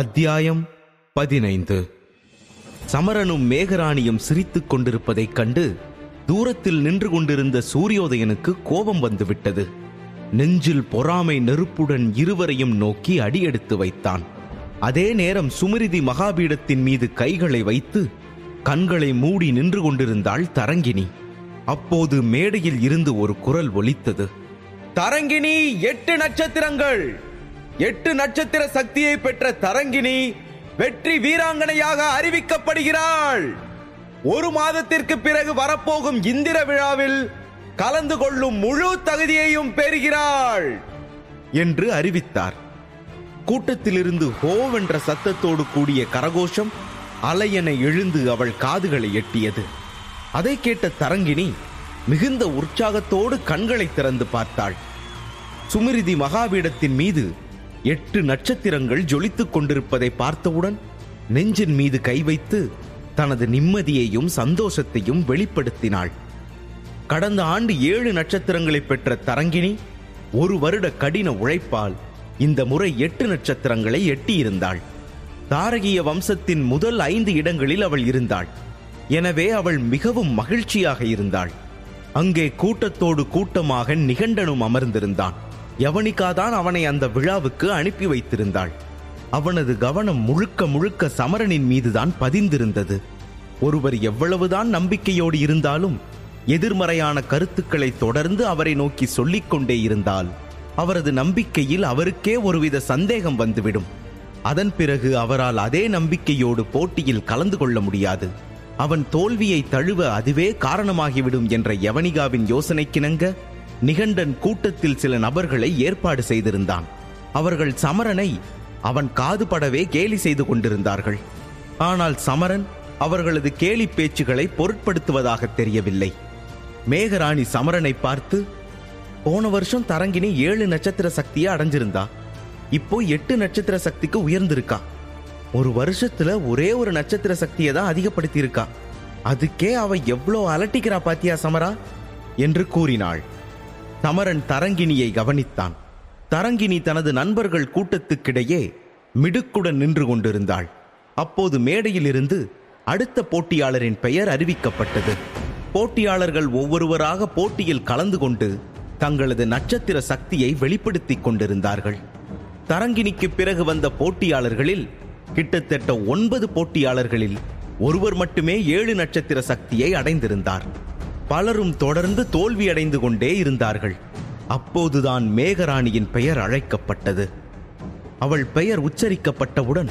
அத்தியாயம் பதினைந்து. சமரனும் மேகராணியும் சிரித்துக் கொண்டிருப்பதைக் கண்டு தூரத்தில் நின்று கொண்டிருந்த சூரியோதயனுக்கு கோபம் வந்துவிட்டது. நெஞ்சில் பொறாமை நெருப்புடன் இருவரையும் நோக்கி அடியெடுத்து வைத்தான். அதே நேரம் சுமிருதி மகாபீடத்தின் மீது கைகளை வைத்து கண்களை மூடி நின்று கொண்டிருந்தாள் தரங்கினி. அப்போது மேடையில் இருந்து ஒரு குரல் ஒலித்தது. தரங்கினி எட்டு நட்சத்திரங்கள்! எட்டு நட்சத்திர சக்தியை பெற்ற தரங்கினி வெற்றி வீராங்கனையாக அறிவிக்கப்படுகிறாள். ஒரு மாதத்திற்கு பிறகு வரப்போகும் இந்திர விழாவில் கலந்து கொள்ளும் முழு தகுதியையும் பெறுகிறாள் என்று அறிவித்தார். கூட்டத்திலிருந்து ஹோவென்ற சத்தத்தோடு கூடிய கரகோஷம் அலையென எழுந்து அவள் காதுகளை எட்டியது. அதை கேட்ட தரங்கினி மிகுந்த உற்சாகத்தோடு கண்களை திறந்து பார்த்தாள். சுமிருதி மகாபீடத்தின் மீது எட்டு நட்சத்திரங்கள் ஜொலித்துக் கொண்டிருப்பதை பார்த்தவுடன் நெஞ்சின் மீது கை வைத்து தனது நிம்மதியையும் சந்தோஷத்தையும் வெளிப்படுத்தினாள். கடந்த ஆண்டு ஏழு நட்சத்திரங்களை பெற்ற தரங்கிணி ஒரு வருட கடின உழைப்பால் இந்த முறை எட்டு நட்சத்திரங்களை எட்டியிருந்தாள். தாரகிய வம்சத்தின் முதல் ஐந்து இடங்களில் அவள் இருந்தாள். எனவே அவள் மிகவும் மகிழ்ச்சியாக இருந்தாள். அங்கே கூட்டத்தோடு கூட்டமாக நிகண்டனும் அமர்ந்திருந்தான். யவனிகாதான் அவனை அந்த விழாவுக்கு அனுப்பி வைத்திருந்தாள். அவனது கவனம் முழுக்க முழுக்க சமரனின் மீதுதான் பதிந்திருந்தது. ஒருவர் எவ்வளவுதான் நம்பிக்கையோடு இருந்தாலும் எதிர்மறையான கருத்துக்களை தொடர்ந்து அவரை நோக்கி சொல்லிக்கொண்டே இருந்தால் அவரது நம்பிக்கையில் அவருக்கே ஒருவித சந்தேகம் வந்துவிடும். அதன் பிறகு அவரால் அதே நம்பிக்கையோடு போட்டியில் கலந்து கொள்ள முடியாது. அவன் தோல்வியை தழுவ அதுவே காரணமாகிவிடும் என்ற யவனிகாவின் யோசனைக்கிணங்க நிகண்டன் கூட்டத்தில் சில நபர்களை ஏற்பாடு செய்திருந்தான். அவர்கள் சமரனை அவன் காதுபடவே கேலி செய்து கொண்டிருந்தார்கள். ஆனால் சமரன் அவர்களது கேலி பேச்சுகளை பொருட்படுத்துவதாக தெரியவில்லை. மேகராணி சமரனை பார்த்து போன வருஷம் தரங்கினி ஏழு நட்சத்திர சக்தியை அடைஞ்சிருந்தா இப்போ எட்டு நட்சத்திர சக்திக்கு உயர்ந்திருக்கா. ஒரு வருஷத்துல ஒரே ஒரு நட்சத்திர சக்தியை தான் அதிகப்படுத்தியிருக்கா. அதுக்கே அவ எவ்வளோ அலட்டிக்கிறா பாத்தியா சமரா? என்று கூறினாள். சமரன் தரங்கிணியை கவனித்தான். தரங்கிணி தனது நண்பர்கள் கூட்டத்துக்கிடையே மிடுக்குடன் நின்று கொண்டிருந்தாள். அப்போது மேடையிலிருந்து அடுத்த போட்டியாளரின் பெயர் அறிவிக்கப்பட்டது. போட்டியாளர்கள் ஒவ்வொருவராக போட்டியில் கலந்து கொண்டு தங்களது நட்சத்திர சக்தியை வெளிப்படுத்திக் கொண்டிருந்தார்கள். தரங்கிணிக்கு பிறகு வந்த போட்டியாளர்களில் கிட்டத்தட்ட ஒன்பது போட்டியாளர்களில் ஒருவர் மட்டுமே ஏழு நட்சத்திர சக்தியை அடைந்திருந்தார். பலரும் தொடர்ந்து தோல்வியடைந்து கொண்டே இருந்தார்கள். அப்போதுதான் மேகராணியின் பெயர் அழைக்கப்பட்டது. அவள் பெயர் உச்சரிக்கப்பட்டவுடன்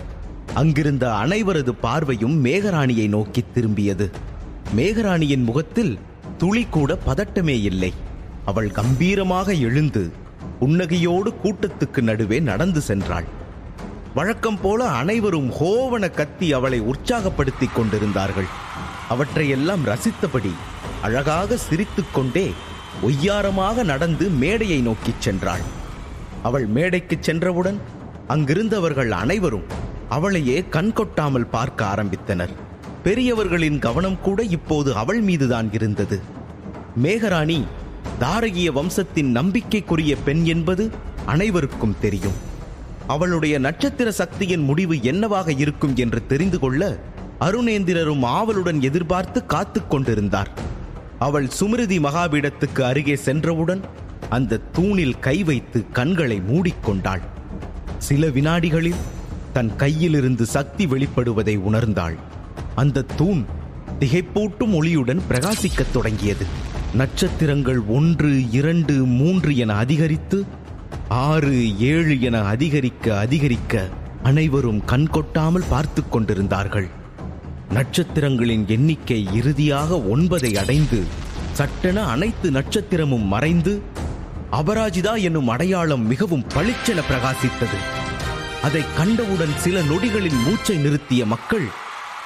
அங்கிருந்த அனைவரது பார்வையும் மேகராணியை நோக்கி திரும்பியது. மேகராணியின் முகத்தில் துளி கூட பதட்டமே இல்லை. அவள் கம்பீரமாக எழுந்து புன்னகையோடு கூட்டத்துக்கு நடுவே நடந்து சென்றாள். வழக்கம் போல அனைவரும் ஹோவன கத்தி அவளை உற்சாகப்படுத்திக் கொண்டிருந்தார்கள். அவற்றையெல்லாம் ரசித்தபடி அழகாக சிரித்துக்கொண்டே ஒய்யாரமாக நடந்து மேடையை நோக்கிச் சென்றாள். அவள் மேடைக்குச் சென்றவுடன் அங்கிருந்தவர்கள் அனைவரும் அவளையே கண்கொட்டாமல் பார்க்க ஆரம்பித்தனர். பெரியவர்களின் கவனம் கூட இப்போது அவள் மீதுதான் இருந்தது. மேகராணி தாரகிய வம்சத்தின் நம்பிக்கைக்குரிய பெண் என்பது அனைவருக்கும் தெரியும். அவளுடைய நட்சத்திர சக்தியின் முடிவு என்னவாக இருக்கும் என்று தெரிந்து கொள்ள அருணேந்திரரும் ஆவலுடன் எதிர்பார்த்து காத்துக் கொண்டிருந்தார். அவள் சுமிருதி மகாபீடத்துக்கு அருகே சென்றவுடன் அந்த தூணில் கை வைத்து கண்களை மூடிக்கொண்டாள். சில வினாடிகளில் தன் கையிலிருந்து சக்தி வெளிப்படுவதை உணர்ந்தாள். அந்த தூண் திகைப்பூட்டும் ஒளியுடன் பிரகாசிக்கத் தொடங்கியது. நட்சத்திரங்கள் ஒன்று இரண்டு மூன்று என அதிகரித்து ஆறு ஏழு என அதிகரிக்க அதிகரிக்க அனைவரும் கண்கொட்டாமல் பார்த்து கொண்டிருந்தார்கள். நட்சத்திரங்களின் எண்ணிக்கை இறுதியாக ஒன்பதை அடைந்து சட்டென அனைத்து நட்சத்திரமும் மறைந்து அபராஜிதா என்னும் அடையாளம் மிகவும் பளிச்சென பிரகாசித்தது. அதை கண்டவுடன் சில நொடிகளின் மூச்சை நிறுத்திய மக்கள்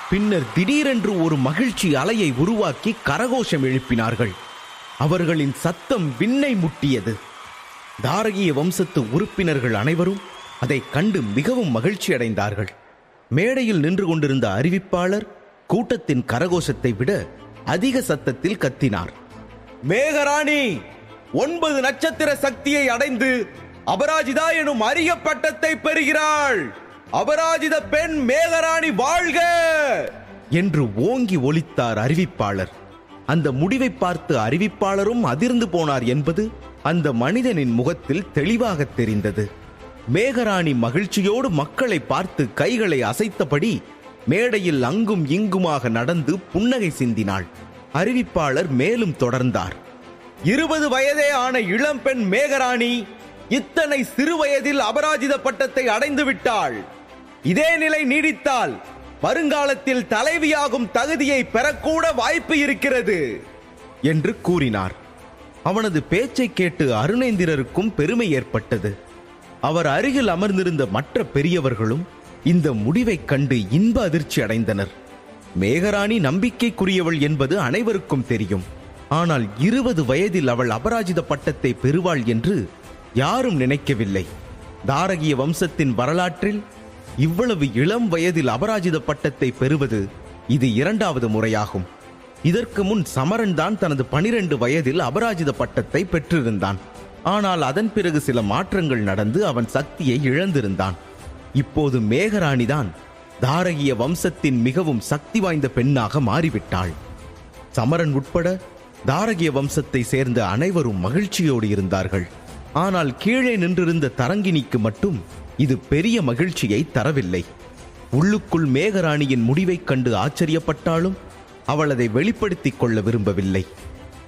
பின்னர் திடீரென்று ஒரு மகிழ்ச்சி அலையை உருவாக்கி கரகோஷம் எழுப்பினார்கள். அவர்களின் சத்தம் விண்ணை முட்டியது. தாரகிய வம்சத்து உறுப்பினர்கள் அனைவரும் அதை கண்டு மிகவும் மகிழ்ச்சி அடைந்தார்கள் மேடையில் நின்று கொண்டிருந்த அறிவிப்பாளர் கூட்டத்தின் கரகோஷத்தை விட அதிக சத்தத்தில் கத்தினார். மேகராணி ஒன்பது நட்சத்திர சக்தியை அடைந்து அபராஜிதா எனும் அரிய பட்டத்தை பெறுகிறாள். அபராஜித பெண் மேகராணி வாழ்க! என்று ஓங்கி ஒலித்தார் அறிவிப்பாளர். அந்த முடிவை பார்த்து அறிவிப்பாளரும் அதிர்ந்து போனார் என்பது அந்த மனிதனின் முகத்தில் தெளிவாக தெரிந்தது. மேகராணி மகிழ்ச்சியோடு மக்களை பார்த்து கைகளை அசைத்தபடி மேடையில் அங்கும் இங்குமாக நடந்து புன்னகை சிந்தினாள். அறிவிப்பாளர் மேலும் தொடர்ந்தார். இருபது வயதே ஆன இளம்பெண் மேகராணி இத்தனை சிறு வயதில் அபராஜித பட்டத்தை அடைந்து விட்டாள். இதே நிலை நீடித்தால் வருங்காலத்தில் தலைவியாகும் தகுதியை பெறக்கூட வாய்ப்பு இருக்கிறது என்று கூறினார். அவனது பேச்சை கேட்டு அருணேந்திரருக்கும் பெருமை ஏற்பட்டது. அவர் அருகில் அமர்ந்திருந்த மற்ற பெரியவர்களும் இந்த முடிவைக் கண்டு இன்ப அதிர்ச்சி அடைந்தனர். மேகராணி நம்பிக்கைக்குரியவள் என்பது அனைவருக்கும் தெரியும். ஆனால் இருபது வயதில் அவள் அபராஜித பட்டத்தை பெறுவாள் என்று யாரும் நினைக்கவில்லை. தாரகிய வம்சத்தின் வரலாற்றில் இவ்வளவு இளம் வயதில் அபராஜித பட்டத்தை பெறுவது இது இரண்டாவது முறையாகும். இதற்கு முன் சமரன் தான் தனது பனிரெண்டு வயதில் அபராஜித பட்டத்தை பெற்றிருந்தான். ஆனால் அதன் பிறகு சில மாற்றங்கள் நடந்து அவன் சக்தியை இழந்திருந்தான். இப்போது மேகராணிதான் தாரகிய வம்சத்தின் மிகவும் சக்தி வாய்ந்த பெண்ணாக மாறிவிட்டாள். சமரன் உட்பட தாரகிய வம்சத்தை சேர்ந்த அனைவரும் மகிழ்ச்சியோடு இருந்தார்கள். ஆனால் கீழே நின்றிருந்த தரங்கினிக்கு மட்டும் இது பெரிய மகிழ்ச்சியை தரவில்லை. உள்ளுக்குள் மேகராணியின் முடிவைக் கண்டு ஆச்சரியப்பட்டாலும் அவள் அதை வெளிப்படுத்திக் கொள்ள விரும்பவில்லை.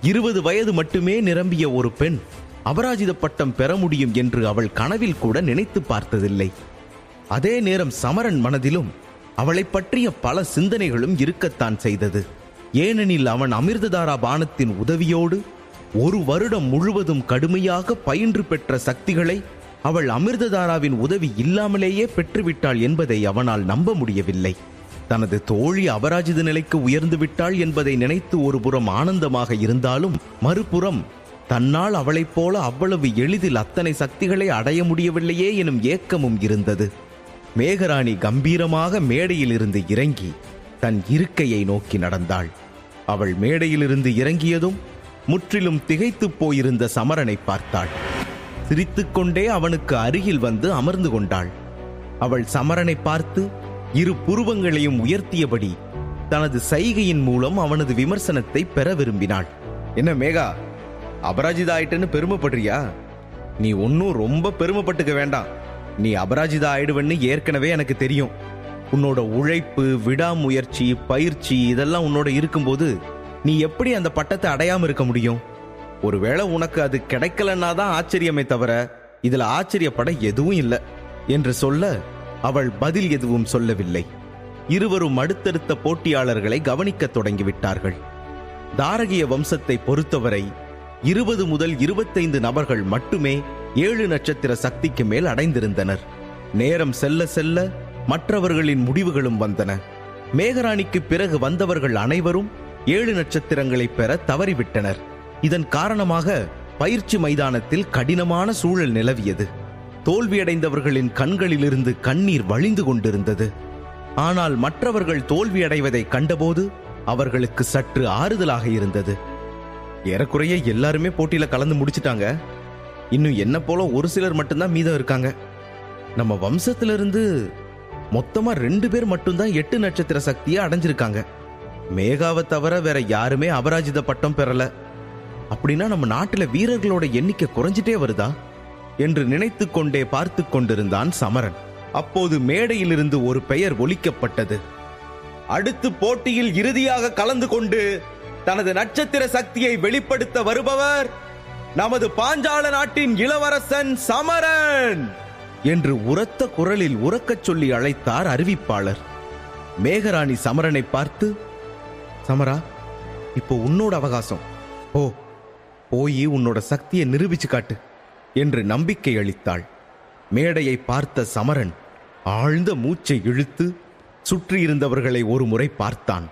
இருபது வயது மட்டுமே நிரம்பிய ஒரு பெண் அபராஜித பட்டம் பெற முடியும் என்று அவள் கனவில் கூட நினைத்து பார்த்ததில்லை. அதே நேரம் சமரன் மனதிலும் அவளைப் பற்றிய பல சிந்தனைகளும் இருக்கத்தான் செய்தது. ஏனெனில் அவன் அமிர்ததாரா பானத்தின் உதவியோடு ஒரு வருடம் முழுவதும் கடுமையாக பயின்று பெற்ற சக்திகளை அவள் அமிர்ததாராவின் உதவி இல்லாமலேயே பெற்றுவிட்டாள் என்பதை அவனால் நம்ப முடியவில்லை. தனது தோழி அபராஜித நிலைக்கு உயர்ந்து விட்டாள் என்பதை நினைத்து ஒரு புறம் ஆனந்தமாக இருந்தாலும் மறுபுறம் தன்னால் அவளைப் போல அவ்வளவு எளிதில் அத்தனை சக்திகளை அடைய முடியவில்லையே எனும் ஏக்கமும் இருந்தது. மேகராணி கம்பீரமாக மேடையிலிருந்து இறங்கி தன் இருக்கையை நோக்கி நடந்தாள். அவள் மேடையிலிருந்து இறங்கியதும் முற்றிலும் திகைத்துப் போயிருந்த சமரனை பார்த்தாள். சிரித்துக்கொண்டே அவனுக்கு அருகில் வந்து அமர்ந்து கொண்டாள். அவள் சமரனை பார்த்து இரு புருவங்களையும் உயர்த்தியபடி தனது சைகையின் மூலம் அவனது விமர்சனத்தை பெற விரும்பினாள். என்ன மேகா அபராஜிதா ஆயிட்டேன்னு பெருமைப்படுறியா? நீ ஒன்னும் ரொம்ப பெருமைப்பட்டுக்க வேண்டாம். நீ அபராஜிதா ஆயிடுவன்னு ஏற்கனவே எனக்கு தெரியும். உன்னோட உழைப்பு விடாமுயற்சி பயிற்சி இதெல்லாம் உன்னோட இருக்கும்போது நீ எப்படி அந்த பட்டத்தை அடையாம இருக்க முடியும்? ஒருவேளை உனக்கு அது கிடைக்கலன்னா தான் ஆச்சரியமே தவிர இதுல ஆச்சரியப்பட எதுவும் இல்லை. என்று சொல்ல அவள் பதில் எதுவும் சொல்லவில்லை. இருவரும் அடுத்தடுத்த போட்டியாளர்களை கவனிக்கத் தொடங்கிவிட்டார்கள். தாரகிய வம்சத்தை பொறுத்தவரை இருபது முதல் இருபத்தைந்து நபர்கள் மட்டுமே ஏழு நட்சத்திர சக்திக்கு மேல் அடைந்திருந்தனர். நேரம் செல்ல செல்ல மற்றவர்களின் முடிவுகளும் வந்தன. மேகராணிக்கு பிறகு வந்தவர்கள் அனைவரும் ஏழு நட்சத்திரங்களை பெற தவறிவிட்டனர். இதன் காரணமாக பயிற்சி மைதானத்தில் கடினமான சூழல் நிலவியது. தோல்வியடைந்தவர்களின் கண்களிலிருந்து கண்ணீர் வழிந்து கொண்டிருந்தது. ஆனால் மற்றவர்கள் தோல்வியடைவதை கண்டபோது அவர்களுக்கு சற்று ஆறுதலாக இருந்தது. ஏறக்குறைய எல்லாருமே போட்டியில கலந்து முடிச்சிட்டாங்க. இன்னும் என்ன போல ஒரு சிலர் மட்டும்தான் மீதம் இருக்காங்க. நம்ம வம்சத்திலிருந்து மொத்தமா ரெண்டு பேர் மட்டும்தான் எட்டு நட்சத்திர சக்தியை அடைஞ்சிருக்காங்க. மேகாவை தவிர வேற யாருமே அபராஜித பட்டம் பெறல. அப்படின்னா நம்ம நாட்டுல வீரர்களோட எண்ணிக்கை குறைஞ்சிட்டே வருதா? என்று நினைத்து கொண்டே பார்த்து கொண்டிருந்தான் சமரன். அப்போது மேடையிலிருந்து ஒரு பெயர் ஒலிக்கப்பட்டது. அடுத்து போட்டியில் இறுதியாக கலந்து கொண்டு தனது நட்சத்திர சக்தியை வெளிப்படுத்த வருபவர் நமது பாஞ்சால நாட்டின் இளவரசன் சமரன் என்று உரத்த குரலில் உறக்கச் சொல்லி அழைத்தார் அறிவிப்பாளர். மேகராணி சமரனை பார்த்து சமரா இப்போ உன்னோட அவகாசம். ஓ போய் உன்னோட சக்தியை நிரூபிச்சு காட்டு என்று நம்பிக்கை அளித்தாள். மேடையை பார்த்த சமரன் ஆழ்ந்த மூச்சை இழுத்து சுற்றியிருந்தவர்களை ஒரு முறை பார்த்தான்.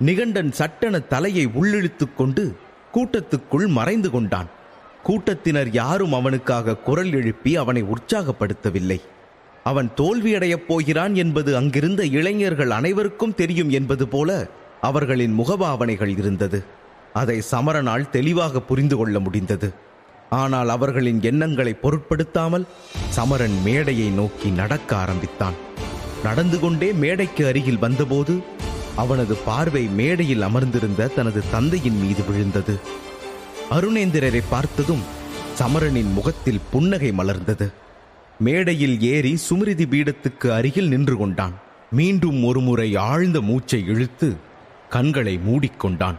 நிகண்டன் சட்டென தலையை உள்ளிழுத்துக் கொண்டு கூட்டத்துக்குள் மறைந்து கொண்டான். கூட்டத்தினர் யாரும் அவனுக்காக குரல் எழுப்பி அவனை உற்சாகப்படுத்தவில்லை. அவன் தோல்வியடையப் போகிறான் என்பது அங்கிருந்த இளைஞர்கள் அனைவருக்கும் தெரியும் என்பது போல அவர்களின் முகபாவனைகள் இருந்தது. அதை சமரனால் தெளிவாக புரிந்து கொள்ள முடிந்தது. ஆனால் அவர்களின் எண்ணங்களை பொருட்படுத்தாமல் சமரன் மேடையை நோக்கி நடக்க ஆரம்பித்தான். நடந்து கொண்டே மேடைக்கு அருகில் வந்தபோது அவனது பார்வை மேடையில் அமர்ந்திருந்த தனது தந்தையின் மீது விழுந்தது. அருணேந்திரரை பார்த்ததும் சமரனின் முகத்தில் புன்னகை மலர்ந்தது. மேடையில் ஏறி சுமிருதி பீடத்துக்கு அருகில் நின்று கொண்டான். மீண்டும் ஒருமுறை ஆழ்ந்த மூச்சை இழுத்து கண்களை மூடிக்கொண்டான்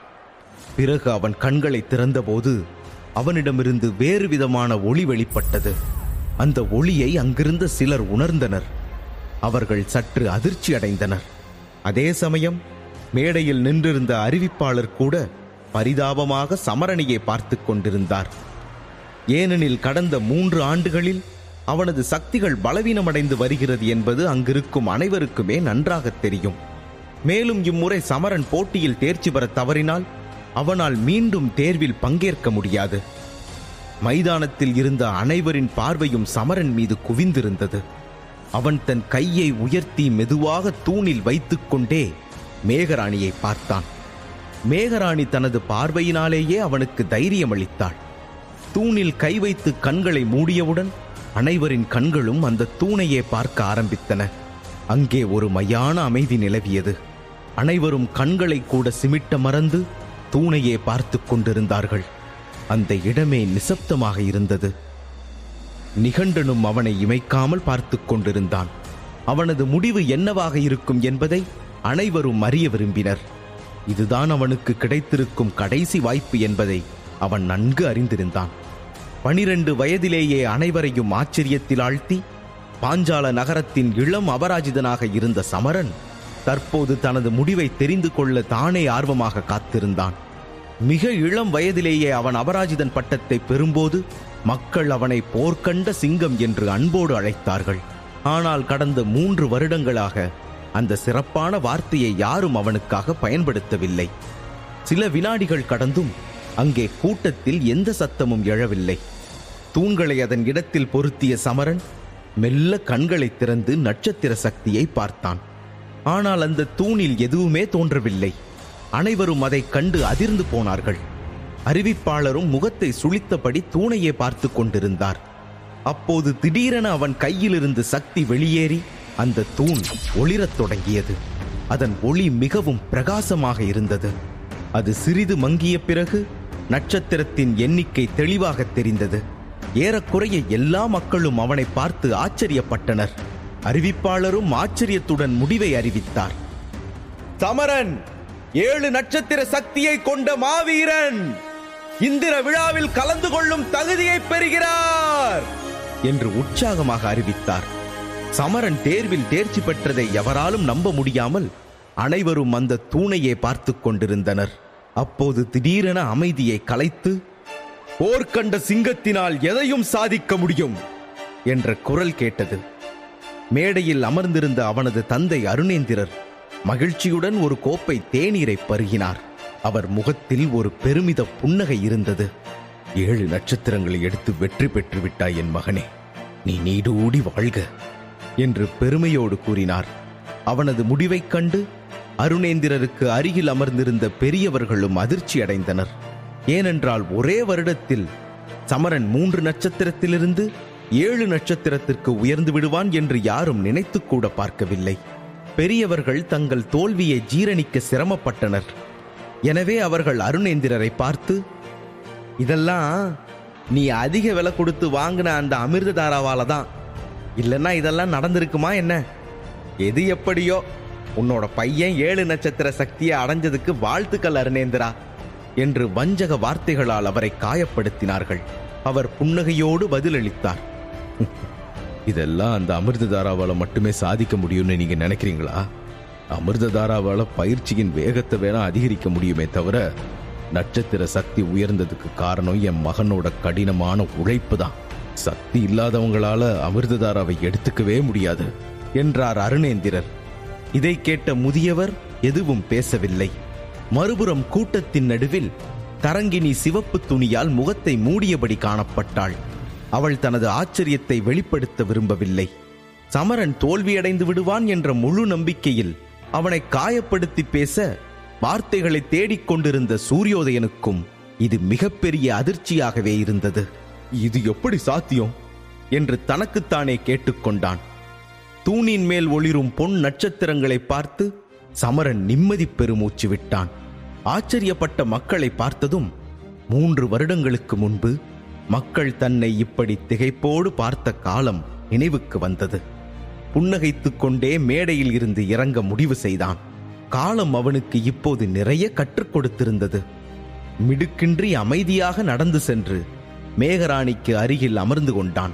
பிறகு அவன் கண்களை திறந்தபோது அவனிடமிருந்து வேறு விதமான ஒளி வெளிப்பட்டது. அந்த ஒளியை அங்கிருந்த சிலர் உணர்ந்தனர். அவர்கள் சற்று அதிர்ச்சி அடைந்தனர். அதே சமயம் மேடையில் நின்றிருந்த அறிவிப்பாளர் கூட பரிதாபமாக சமரணியை பார்த்து கொண்டிருந்தார். ஏனெனில் கடந்த மூன்று ஆண்டுகளில் அவனது சக்திகள் பலவீனமடைந்து வருகிறது என்பது அங்கிருக்கும் அனைவருக்குமே நன்றாகத் தெரியும். மேலும் இம்முறை சமரன் போட்டியில் தேர்ச்சி பெற தவறினால் அவனால் மீண்டும் தேர்வில் பங்கேற்க முடியாது. மைதானத்தில் இருந்த அனைவரின் பார்வையும் சமரன் மீது குவிந்திருந்தது. அவன் தன் கையை உயர்த்தி மெதுவாக தூணில் வைத்துக்கொண்டே மேகராணியை பார்த்தான். மேகராணி தனது பார்வையினாலேயே அவனுக்கு தைரியம் அளித்தாள் தூணில் கை வைத்து கண்களை மூடியவுடன் அனைவரின் கண்களும் அந்த தூணையே பார்க்க ஆரம்பித்தன. அங்கே ஒரு மையான அமைதி நிலவியது. அனைவரும் கண்களை கூட சிமிட்ட மறந்து தூணையே பார்த்து கொண்டிருந்தார்கள். அந்த இடமே நிசப்தமாக இருந்தது. நிகண்டனும் அவனை இமைக்காமல் பார்த்து கொண்டிருந்தான். அவனது முடிவு என்னவாக இருக்கும் என்பதை அனைவரும் அறிய விரும்பினர். இதுதான் அவனுக்கு கிடைத்திருக்கும் கடைசி வாய்ப்பு என்பதை அவன் நன்கு அறிந்திருந்தான். பனிரெண்டு வயதிலேயே அனைவரையும் ஆச்சரியத்தில் ஆழ்த்தி பாஞ்சால நகரத்தின் இளம் அபராஜிதனாக இருந்த சமரன் தற்போது தனது முடிவை தெரிந்து கொள்ள தானே ஆர்வமாக காத்திருந்தான். மிக இளம் வயதிலேயே அவன் அபராஜிதன் பட்டத்தை பெறும்போது மக்கள் அவனை போர்க்கண்ட சிங்கம் என்று அன்போடு அழைத்தார்கள். ஆனால் கடந்த மூன்று வருடங்களாக அந்த சிறப்பான வார்த்தையை யாரும் அவனுக்காக பயன்படுத்தவில்லை. சில வினாடிகள் கடந்தும் அங்கே கூட்டத்தில் எந்த சத்தமும் எழவில்லை. தூண்களை அதன் இடத்தில் பொருத்திய சமரன் மெல்ல கண்களை திறந்து நட்சத்திர சக்தியை பார்த்தான். ஆனால் அந்த தூணில் எதுவுமே தோன்றவில்லை. அனைவரும் அதைக் கண்டு அதிர்ந்து போனார்கள். அறிவிப்பாளரும் முகத்தை சுளித்தபடி தூணையே பார்த்து கொண்டிருந்தார். அப்போது திடீரென அவன் கையிலிருந்து சக்தி வெளியேறி அந்த தூண் ஒளிரத் தொடங்கியது. அதன் ஒளி மிகவும் பிரகாசமாக இருந்தது. அது சிறிது மங்கிய பிறகு நட்சத்திரத்தின் எண்ணிக்கை தெளிவாக தெரிந்தது. ஏறக்குறைய எல்லா மக்களும் அவனை பார்த்து ஆச்சரியப்பட்டனர். அறிவிப்பாளரும் ஆச்சரியத்துடன் முடிவை அறிவித்தார். சமரன் ஏழு நட்சத்திர சக்தியை கொண்ட மாவீரன்! இந்திர விழாவில் கலந்து கொள்ளும் தகுதியை பெறுகிறார் என்று உற்சாகமாக அறிவித்தார். சமரன் தேர்வில் தேர்ச்சி பெற்றதை எவராலும் நம்ப முடியாமல் அனைவரும் அந்த தூணையே பார்த்து கொண்டிருந்தனர். அப்போது திடீரென அமைதியை கலைத்து போர்க்கண்ட சிங்கத்தினால் எதையும் சாதிக்க முடியும்? என்ற குரல் கேட்டது. மேடையில் அமர்ந்திருந்த அவனது தந்தை அருணேந்திரர் மகிழ்ச்சியுடன் ஒரு கோப்பை தேநீரை பருகினார். அவர் முகத்தில் ஒரு பெருமித புன்னகை இருந்தது. ஏழு நட்சத்திரங்களை எடுத்து வெற்றி பெற்று விட்டாய் என் மகனே நீ நீடூடி வாழ்க என்று பெருமையோடு கூறினார். அவனது முடிவைக் கண்டு அருணேந்திரருக்கு அருகில் அமர்ந்திருந்த பெரியவர்களும் அதிர்ச்சி அடைந்தனர். ஏனென்றால் ஒரே வருடத்தில் சமரன் மூன்று நட்சத்திரத்திலிருந்து ஏழு நட்சத்திரத்திற்கு உயர்ந்து விடுவான் என்று யாரும் நினைத்துக்கூட பார்க்கவில்லை. பெரியவர்கள் தங்கள் தோல்வியை ஜீரணிக்க சிரமப்பட்டனர். எனவே அவர்கள் அருணேந்திரரை பார்த்து இதெல்லாம் நீ அதிக விலை கொடுத்து வாங்கின அந்த அமிர்த தாராவால தான் இல்லைன்னா இதெல்லாம் நடந்திருக்குமா என்ன? எது எப்படியோ உன்னோட பையன் ஏழு நட்சத்திர சக்தியை அடைஞ்சதுக்கு வாழ்த்துக்கள் அருணேந்திரா என்று வஞ்சக வார்த்தைகளால் அவரை காயப்படுத்தினார்கள். அவர் புன்னகையோடு பதிலளித்தார். இதெல்லாம் அந்த அமிர்ததாராவால் மட்டுமே சாதிக்க முடியும்னு நீங்க நினைக்கிறீங்களா? அமிர்ததாராவால் பயிற்சியின் வேகத்தை வேணா அதிகரிக்க முடியுமே தவிர நட்சத்திர சக்தி உயர்ந்ததுக்கு காரணம் என் மகனோட கடினமான உழைப்பு தான் சக்தி இல்லாதவங்களால அமிர்ததாராவை எடுத்துக்கவே முடியாது என்றார் அருணேந்திரர். இதை கேட்ட முதியவர் எதுவும் பேசவில்லை. மறுபுறம் கூட்டத்தின் நடுவில் தரங்கினி சிவப்பு துணியால் முகத்தை மூடியபடி காணப்பட்டாள். அவள் தனது ஆச்சரியத்தை வெளிப்படுத்த விரும்பவில்லை. சமரன் தோல்வியடைந்து விடுவான் என்ற முழு நம்பிக்கையில் அவனை காயப்படுத்தி பேச வார்த்தைகளை தேடிக் கொண்டிருந்த சூரியோதயனுக்கும் இது மிகப்பெரிய அதிர்ச்சியாகவே இருந்தது. இது எப்படி சாத்தியம்? என்று தனக்குத்தானே கேட்டுக்கொண்டான் தூணின் மேல் ஒளிரும் பொன் நட்சத்திரங்களை பார்த்து சமரன் நிம்மதி பெருமூச்சு விட்டான். ஆச்சரியப்பட்ட மக்களை பார்த்ததும் மூன்று வருடங்களுக்கு முன்பு மக்கள் தன்னை இப்படி திகைப்போடு பார்த்த காலம் நினைவுக்கு வந்தது. புன்னகைத்துக் கொண்டே மேடையில் இருந்து இறங்க முடிவு செய்தான். காலம் அவனுக்கு இப்போது நிறைய கற்றுக் கொடுத்திருந்தது. மிடுக்கின்றி அமைதியாக நடந்து சென்று மேகராணிக்கு அருகில் அமர்ந்து கொண்டான்.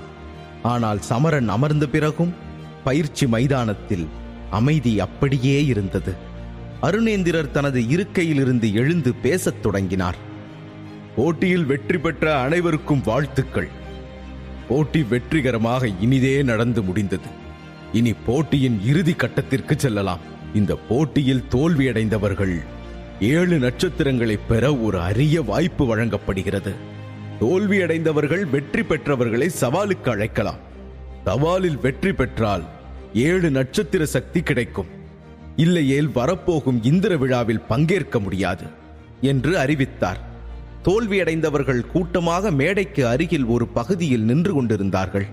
ஆனால் சமரன் அமர்ந்த பிறகும் பயிற்சி மைதானத்தில் அமைதி அப்படியே இருந்தது. அருணேந்திரர் தனது இருக்கையிலிருந்து எழுந்து பேசத் தொடங்கினார். போட்டியில் வெற்றி பெற்ற அனைவருக்கும் வாழ்த்துக்கள். போட்டி வெற்றிகரமாக இனிதே நடந்து முடிந்தது. இனி போட்டியின் இறுதி கட்டத்திற்கு செல்லலாம். இந்த போட்டியில் தோல்வியடைந்தவர்கள் ஏழு நட்சத்திரங்களை பெற ஒரு அரிய வாய்ப்பு வழங்கப்படுகிறது. தோல்வியடைந்தவர்கள் வெற்றி பெற்றவர்களை சவாலுக்கு அழைக்கலாம். சவாலில் வெற்றி பெற்றால் ஏழு நட்சத்திர சக்தி கிடைக்கும். இல்லையேல் வரப்போகும் இந்திர விழாவில் பங்கேற்க முடியாது என்று அறிவித்தார். தோல்வியடைந்தவர்கள் கூட்டமாக மேடைக்கு அருகில் ஒரு பகுதியில் நின்று கொண்டிருந்தார்கள்.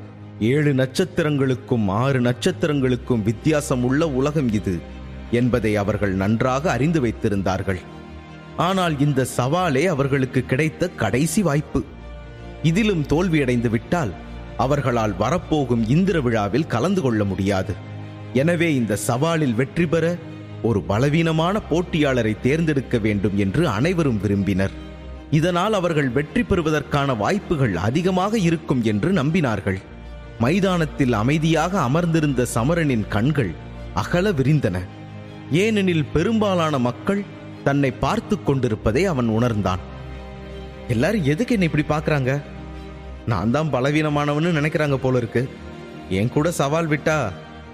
ஏழு நட்சத்திரங்களுக்கும் ஆறு நட்சத்திரங்களுக்கும் வித்தியாசம் உள்ள உலகம் இது என்பதை அவர்கள் நன்றாக அறிந்து வைத்திருந்தார்கள். ஆனால் இந்த சவாலே அவர்களுக்கு கிடைத்த கடைசி வாய்ப்பு. இதிலும் தோல்வியடைந்து விட்டால் அவர்களால் வரப்போகும் இந்திர விழாவில் கலந்து கொள்ள முடியாது. எனவே இந்த சவாலில் வெற்றி பெற ஒரு பலவீனமான போட்டியாளரை தேர்ந்தெடுக்க வேண்டும் என்று அனைவரும் விரும்பினர். இதனால் அவர்கள் வெற்றி பெறுவதற்கான வாய்ப்புகள் அதிகமாக இருக்கும் என்று நம்பினார்கள். மைதானத்தில் அமைதியாக அமர்ந்திருந்த சமரனின் கண்கள் அகல விரிந்தன. ஏனெனில் பெரும்பாலான மக்கள் தன்னை பார்த்து கொண்டிருப்பதை அவன் உணர்ந்தான். எல்லாரும் எதுக்கு என்னை இப்படி பார்க்குறாங்க? நான் தான் பலவீனமானவன்னு நினைக்கிறாங்க போல இருக்கு. என் கூட சவால் விட்டா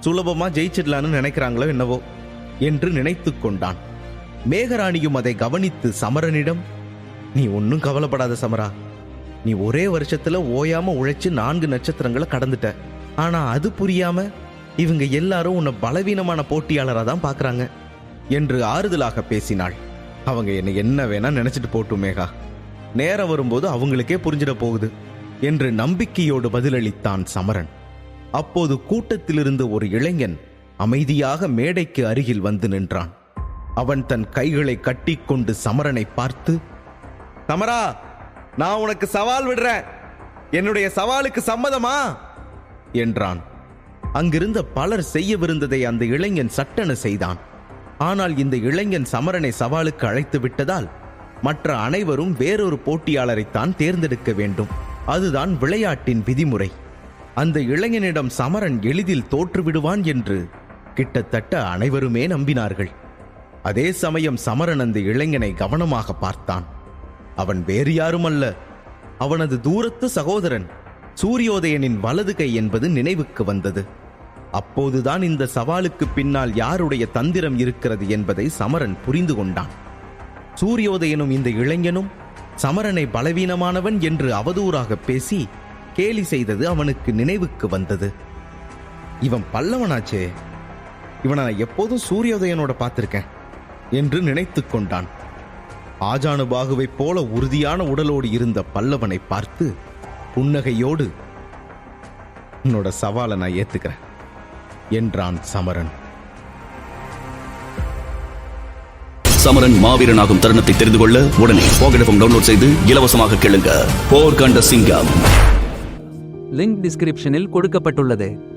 சுலபமா ஜெயிச்சிடலான்னு நினைக்கிறாங்களோ என்னவோ என்று நினைத்து கொண்டான். மேகராணியும் அதை கவனித்து சமரனிடம் நீ ஒன்னும் கவலைப்படாத சமரா நீ ஒரே வருஷத்துல ஓயாம உழைச்சு நான்கு நட்சத்திரங்களை கடந்துட்ட. ஆனா அது புரியாம இவங்க எல்லாரும் உன்னை பலவீனமான போட்டியாளரா தான் பாக்குறாங்க என்று ஆறுதலாக பேசினாள். அவங்க என்னை என்ன வேணா நினைச்சிட்டு போட்டும் மேகா. நேரம் வரும்போது அவங்களுக்கே புரிஞ்சிட போகுது என்று நம்பிக்கையோடு பதிலளித்தான் சமரன். அப்போது கூட்டத்திலிருந்து ஒரு இளைஞன் அமைதியாக மேடைக்கு அருகில் வந்து நின்றான். அவன் தன் கைகளை கட்டிக்கொண்டு சமரனை பார்த்து சமரா நான் உனக்கு சவால் விடுறேன். என்னுடைய சவாலுக்கு சம்மதமா? என்றான். அங்கிருந்த பலர் செய்யவிருந்ததை அந்த இளைஞன் சட்டென செய்தான். ஆனால் இந்த இளைஞன் சமரனை சவாலுக்கு அழைத்து விட்டதால் மற்ற அனைவரும் வேறொரு போட்டியாளரைத்தான் தேர்ந்தெடுக்க வேண்டும். அதுதான் விளையாட்டின் விதிமுறை. அந்த இளைஞனிடம் சமரன் எளிதில் தோற்றுவிடுவான் என்று கிட்டத்தட்ட அனைவருமே நம்பினார்கள். அதே சமயம் சமரன் அந்த இளைஞனை கவனமாக பார்த்தான். அவன் வேறு யாருமல்ல. அவனது தூரத்து சகோதரன் சூரியோதயனின் வலது கை என்பது நினைவுக்கு வந்தது. அப்போதுதான் இந்த சவாலுக்கு பின்னால் யாருடைய தந்திரம் இருக்கிறது என்பதை சமரன் புரிந்து கொண்டான். சூரியோதயனும் இந்த இளைஞனும் சமரனை பலவீனமானவன் என்று அவதூறாக பேசி கேலி செய்தது அவனுக்கு நினைவுக்கு வந்தது. இவன் பல்லவனாச்சே இவனை நான் எப்போதும் சூரியோதயனோட பார்த்திருக்கேன் என்று நினைத்து கொண்டான். ஆஜானுபாகுவைப் போல உறுதியான உடலோடு இருந்த பல்லவனை பார்த்து புன்னகையோடு உன்னோட சவாலை நான் ஏத்துக்கிறேன் என்றான் சமரன். சமரன் மாவீரனாகும் தருணத்தை தெரிந்து கொள்ள உடனே போகடஃபம் டவுன்லோட் செய்து இலவசமாக கேளுங்க. போர் கண்ட சிங்கம். லிங்க் டிஸ்கிரிப்ஷனில் கொடுக்கப்பட்டுள்ளது.